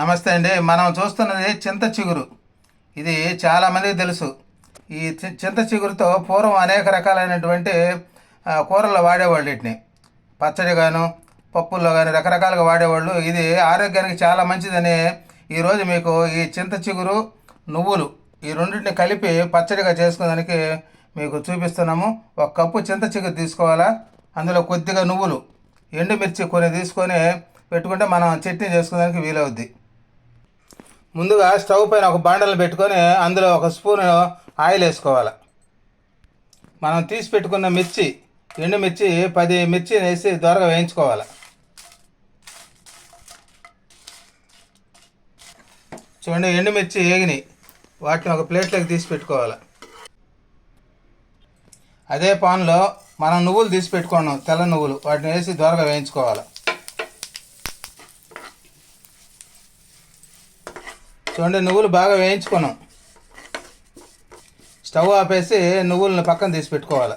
నమస్తే అండి. మనం చూస్తున్నది చింత చిగురు. ఇది చాలామందికి తెలుసు. ఈ చింత చిగురుతో పూర్వం అనేక రకాలైనటువంటి కూరల్లో వాడేవాళ్ళు వీటిని. పచ్చడిగాను పప్పుల్లో కానీ రకరకాలుగా వాడేవాళ్ళు. ఇది ఆరోగ్యానికి చాలా మంచిదని ఈరోజు మీకు ఈ చింత చిగురు నువ్వులు ఈ రెండింటిని కలిపి పచ్చడిగా చేసుకోవడానికి మీకు చూపిస్తున్నాము. ఒక కప్పు చింత చిగురు తీసుకోవాలా? అందులో కొద్దిగా నువ్వులు ఎండుమిర్చి కొన్ని తీసుకొని పెట్టుకుంటే మనం చట్నీ చేసుకోవడానికి వీలవుద్ది. ముందుగా స్టవ్ పైన ఒక బాండలు పెట్టుకొని అందులో ఒక స్పూన్ ఆయిల్ వేసుకోవాలి. మనం తీసి పెట్టుకున్న మిర్చి ఎండుమిర్చి పది మిర్చి వేసి దోరగా వేయించుకోవాలి. చూడండి ఎండుమిర్చి ఏగినాయి వాటిని ఒక ప్లేట్లోకి తీసి పెట్టుకోవాలి. అదే పాన్లో మనం నువ్వులు తీసి పెట్టుకున్నాం తెల్ల నువ్వులు వాటిని వేసి దోరగా వేయించుకోవాలి. చూడండి నువ్వులు బాగా వేయించుకున్నాం. స్టవ్ ఆపేసి నువ్వులను పక్కన తీసి పెట్టుకోవాలి.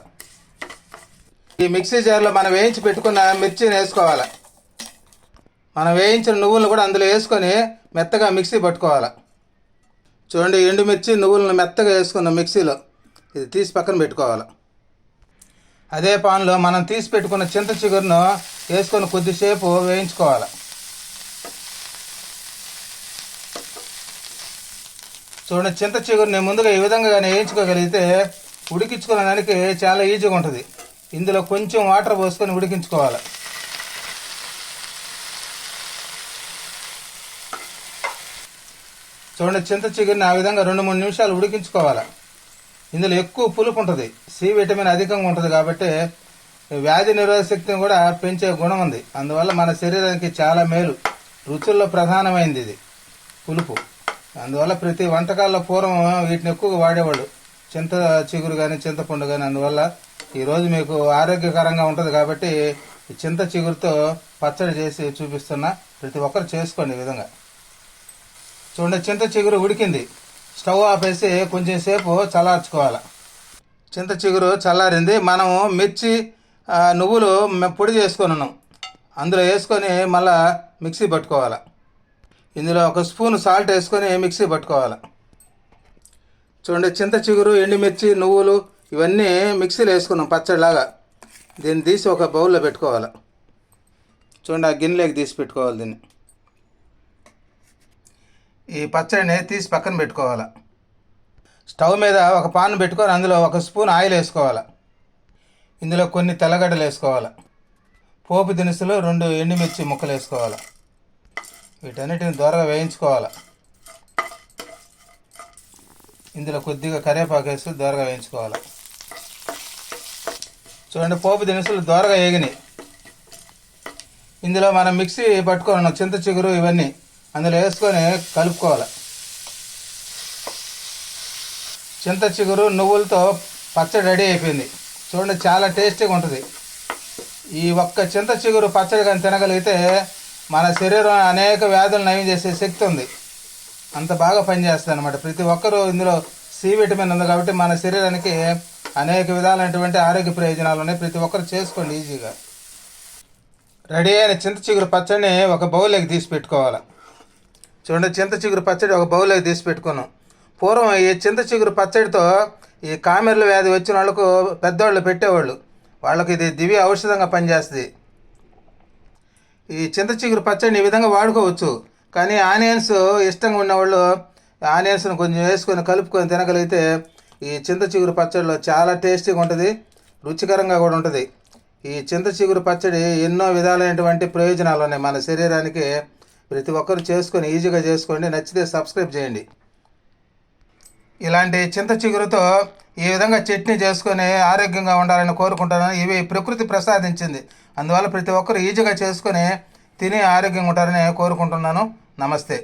ఈ మిక్సీ జార్లో మనం వేయించి పెట్టుకున్న మిర్చిని వేసుకోవాలి. మనం వేయించిన నువ్వులను కూడా అందులో వేసుకొని మెత్తగా మిక్సీ పట్టుకోవాలి. చూడండి ఎండుమిర్చి నువ్వులను మెత్తగా వేసుకున్న మిక్సీలో ఇది తీసి పక్కన పెట్టుకోవాలి. అదే పాన్లో మనం తీసి పెట్టుకున్న చింత చిగురును వేసుకొని కొద్దిసేపు వేయించుకోవాలి. చూడండి చింత చిగురుని ముందుగా ఈ విధంగా కానీ వేయించుకోగలిగితే ఉడికించుకోవడానికి చాలా ఈజీగా ఉంటుంది. ఇందులో కొంచెం వాటర్ పోసుకొని ఉడికించుకోవాలి. చూడండి చింత చిగురిని ఆ విధంగా రెండు మూడు నిమిషాలు ఉడికించుకోవాలి. ఇందులో ఎక్కువ పులుపు ఉంటుంది. సి విటమిన్ అధికంగా ఉంటుంది కాబట్టి వ్యాధి నిరోధక శక్తిని కూడా పెంచే గుణం ఉంది. అందువల్ల మన శరీరానికి చాలా మేలు. రుచుల్లో ప్రధానమైంది ఇది పులుపు. అందువల్ల ప్రతి వంటకాల్లో పూర్వం వీటిని ఎక్కువగా వాడేవాళ్ళు. చింత చిగురు కానీ చింతపండు కానీ అందువల్ల ఈరోజు మీకు ఆరోగ్యకరంగా ఉంటుంది కాబట్టి చింత చిగురుతో పచ్చడి చేసి చూపిస్తున్నా. ప్రతి ఒక్కరు చేసుకోండి ఈ విధంగా. చూడండి చింత చిగురు ఉడికింది. స్టవ్ ఆపేసి కొంచెం సేపు చల్లార్చుకోవాలి. చింత చిగురు చల్లారింది. మనము మిర్చి నువ్వులు పొడి చేసుకొని ఉన్నాం. అందులో వేసుకొని మళ్ళా మిక్సీ పట్టుకోవాలి. ఇందులో ఒక స్పూన్ సాల్ట్ వేసుకొని మిక్సీ పట్టుకోవాలి. చూడండి చింత చిగురు ఎండుమిర్చి నువ్వులు ఇవన్నీ మిక్సీలో వేసుకున్నాం పచ్చడిలాగా. దీన్ని తీసి ఒక బౌల్లో పెట్టుకోవాలి. చూడండి ఆ గిన్నెలోకి తీసి పెట్టుకోవాలి దీన్ని. ఈ పచ్చడిని తీసి పక్కన పెట్టుకోవాలి. స్టవ్ మీద ఒక పాన్ పెట్టుకొని అందులో ఒక స్పూన్ ఆయిల్ వేసుకోవాలి. ఇందులో కొన్ని తెల్లగడ్డలు వేసుకోవాలి. పోపు దినుసులు రెండు ఎండుమిర్చి ముక్కలు వేసుకోవాలి. వీటన్నిటిని దూరగా వేయించుకోవాలి? ఇందులో కొద్దిగా కరివేపాకు వేసి దూరగా వేయించుకోవాలి? చూడండి పోపు దినుసులు దూరగా వేగినాయి ఇందులో మనం మిక్సీ పట్టుకోవాలి చింత చిగురు ఇవన్నీ అందులో వేసుకొని కలుపుకోవాలి? చింత చిగురు నువ్వులతో పచ్చడి రెడీ అయిపోయింది. చూడండి చాలా టేస్టీగా ఉంటుంది. ఈ ఒక్క చింత చిగురు పచ్చడి కానీ తినగలిగితే మన శరీరం అనేక వ్యాధులు నయం చేసే శక్తి ఉంది. అంత బాగా పనిచేస్తుంది అనమాట ప్రతి ఒక్కరూ ఇందులో సి విటమిన్ ఉంది కాబట్టి మన శరీరానికి అనేక విధాలైనటువంటి ఆరోగ్య ప్రయోజనాలు ఉన్నాయి. ప్రతి ఒక్కరు చేసుకోండి ఈజీగా. రెడీ అయిన చింత చిగురు పచ్చడిని ఒక బౌల్లోకి తీసి పెట్టుకోవాలి? చూడండి చింత చిగురు పచ్చడి ఒక బౌల్లోకి తీసి పెట్టుకున్నాం. పూర్వం ఈ చింత చిగురు పచ్చడితో ఈ కామెర్ల వ్యాధి వచ్చిన వాళ్ళకు పెద్దవాళ్ళు పెట్టేవాళ్ళు. వాళ్ళకి ఇది దివ్య ఔషధంగా పనిచేస్తుంది. ఈ చింత చిగురు పచ్చడిని ఈ విధంగా వాడుకోవచ్చు. కానీ ఆనియన్స్ ఇష్టంగా ఉన్నవాళ్ళు ఆనియన్స్ను కొంచెం వేసుకొని కలుపుకొని తినగలిగితే ఈ చింత చిగురు పచ్చడిలో చాలా టేస్టీగా ఉంటుంది రుచికరంగా కూడా ఉంటుంది. ఈ చింత చిగురు పచ్చడి ఎన్నో విధాలైనటువంటి ప్రయోజనాలు ఉన్నాయి మన శరీరానికి. ప్రతి ఒక్కరు చేసుకొని ఈజీగా చేసుకోండి నచ్చితే సబ్స్క్రైబ్ చేయండి. ఇలాంటి చింత చిగురుతో ఈ విధంగా చట్నీ చేసుకొని ఆరోగ్యంగా ఉండాలని కోరుకుంటానని ఇవి ప్రకృతి ప్రసాదించింది. అందువల్ల ప్రతి ఒక్కరు ఈజీగా చేసుకొని తిని ఆరోగ్యంగా ఉంటారని కోరుకుంటున్నాను. నమస్తే.